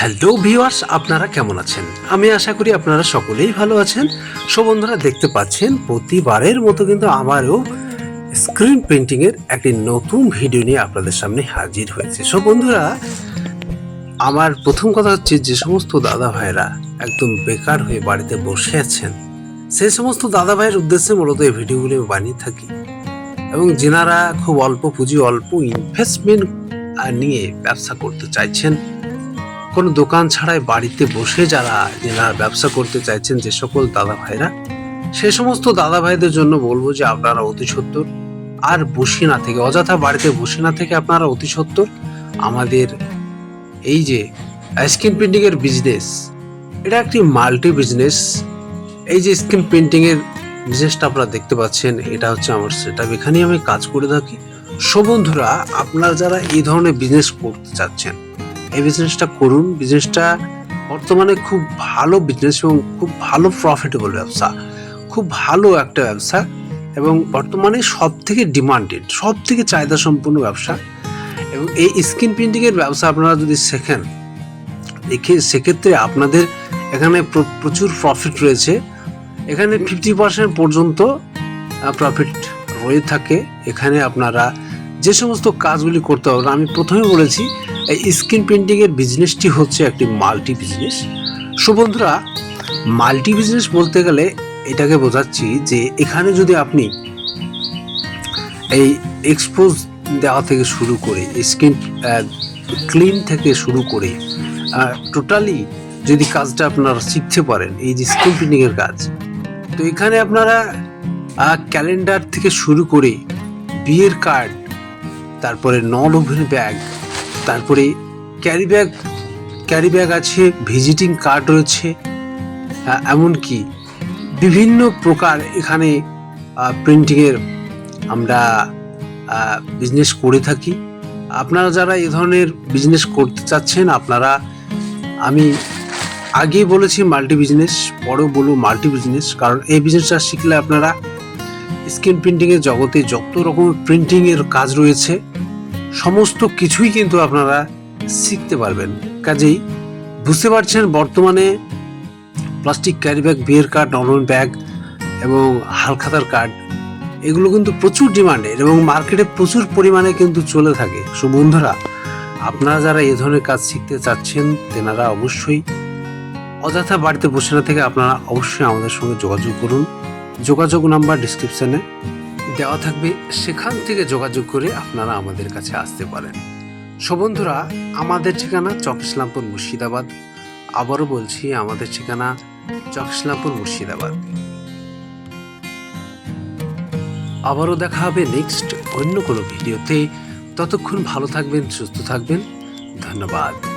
Hello viewers আপনারা কেমন আছেন? আমি আশা করি আপনারা সকলেই ভালো আছেন। সো দেখতে পাচ্ছেন, প্রতিবারের মতো কিন্তু আমারও স্ক্রিন পেন্টিংয়ের একটি নতুন ভিডিও নিয়ে আপনাদের সামনে হাজির হয়েছে। সো বন্ধুরা, আমার প্রথম কথা হচ্ছে, যে সমস্ত দাদা ভাইরা একদম বেকার হয়ে বাড়িতে বসে আছেন, সেই সমস্ত দাদা ভাইয়ের উদ্দেশ্যে মূলত এই ভিডিওগুলি আমি বানিয়ে থাকি। এবং যেনারা খুব অল্প পুঁজি, অল্প ইনভেস্টমেন্ট নিয়ে ব্যবসা করতে চাইছেন কোনো দোকান ছাড়াই বাড়িতে বসে যারা যারা ব্যবসা করতে চাইছেন যে সকল দাদা ভাইরা সে সমস্ত দাদা ভাইদের জন্য বলব যে আপনারা অতি সত্তর। আর বসে না থেকে, অযথা বাড়িতে বসে না থেকে আপনারা অতি সত্তর। আমাদের এই যে স্ক্রিন পেন্টিং এর বিজনেস এটা একটি মাল্টি বিজনেস এই যে স্ক্রিন পেন্টিং এর বিজনেসটা আপনারা দেখতে পাচ্ছেন, এটা হচ্ছে আমার সেটা এখানেই আমি কাজ করে থাকি। সো বন্ধুরা আপনারা যারা এই ধরনের বিজনেস করতে চাচ্ছেন এই বিজনেসটা করুন। বিজনেসটা বর্তমানে খুব ভালো বিজনেস এবং খুব ভালো প্রফিটেবল ব্যবসা। খুব ভালো একটা ব্যবসা এবং বর্তমানে সব থেকে ডিমান্ডেড সব থেকে চাহিদা সম্পন্ন ব্যবসা। এবং এই স্ক্রিন প্রিন্টিংয়ের ব্যবসা আপনারা যদি শেখেন, দেখে সেক্ষেত্রে আপনাদের এখানে প্রচুর প্রফিট রয়েছে। এখানে ফিফটি পার্সেন্ট পর্যন্ত প্রফিট রয়ে থাকে। এখানে আপনারা যে সমস্ত কাজগুলি করতে পারবেন আমি প্রথমে বলেছি এই স্ক্রিন প্রিন্টিংয়ের বিজনেসটি হচ্ছে একটি মাল্টি বিজনেস সো বন্ধুরা মাল্টি বিজনেস বলতে গেলে এটাকে বোঝাচ্ছি যে এখানে যদি আপনি এই এক্সপোজ দেওয়া থেকে শুরু করে স্ক্রিন ক্লিন থেকে শুরু করে টোটালি যদি কাজটা আপনারা শিখতে পারেন, এই যে স্ক্রিন প্রিন্টিংয়ের কাজ, তো এখানে আপনারা ক্যালেন্ডার থেকে শুরু করে বিয়ের কার্ড তারপরে নন ওভেন ব্যাগ তারপরে ক্যারি ব্যাগ ক্যারি ব্যাগ আছে, ভিজিটিং কার্ড রয়েছে এমনকি বিভিন্ন প্রকার এখানে প্রিন্টিংয়ের আমরা বিজনেস করে থাকি। আপনারা যারা এ ধরনের বিজনেস করতে চাচ্ছেন, আপনারা, আমি আগেই বলেছি মাল্টি বিজনেস পরেও বলব মাল্টি বিজনেস কারণ এই বিজনেসটা শিখলে আপনারা স্ক্রিন প্রিন্টিংয়ের জগতে যত রকমের প্রিন্টিংয়ের কাজ রয়েছে সমস্ত কিছুই কিন্তু আপনারা শিখতে পারবেন। কাজেই বুঝতে পারছেন বর্তমানে প্লাস্টিক ক্যারি ব্যাগ বিয়ের কার্ড নর্মাল ব্যাগ এবং হালখাতার কার্ড এগুলো কিন্তু প্রচুর ডিমান্ডের এবং মার্কেটে প্রচুর পরিমাণে কিন্তু চলে থাকে। সো বন্ধুরা, আপনারা যারা এ ধরনের কাজ শিখতে চাচ্ছেন, তেনারা অবশ্যই অযথা বাড়িতে বসে না থেকে আপনারা অবশ্যই আমাদের সঙ্গে যোগাযোগ করুন। যোগাযোগ নাম্বার ডিসক্রিপশনে দেওয়া থাকবে সেখান থেকে যোগাযোগ করে আপনারা আমাদের কাছে আসতে পারেন। সো বন্ধুরা, আমাদের ঠিকানা চক ইসলামপুর মুর্শিদাবাদ। আবারও বলছি, আমাদের ঠিকানা চক ইসলামপুর মুর্শিদাবাদ। আবারও দেখা হবে নেক্সট অন্য কোনো ভিডিওতে। ততক্ষণ ভালো থাকবেন, সুস্থ থাকবেন। ধন্যবাদ।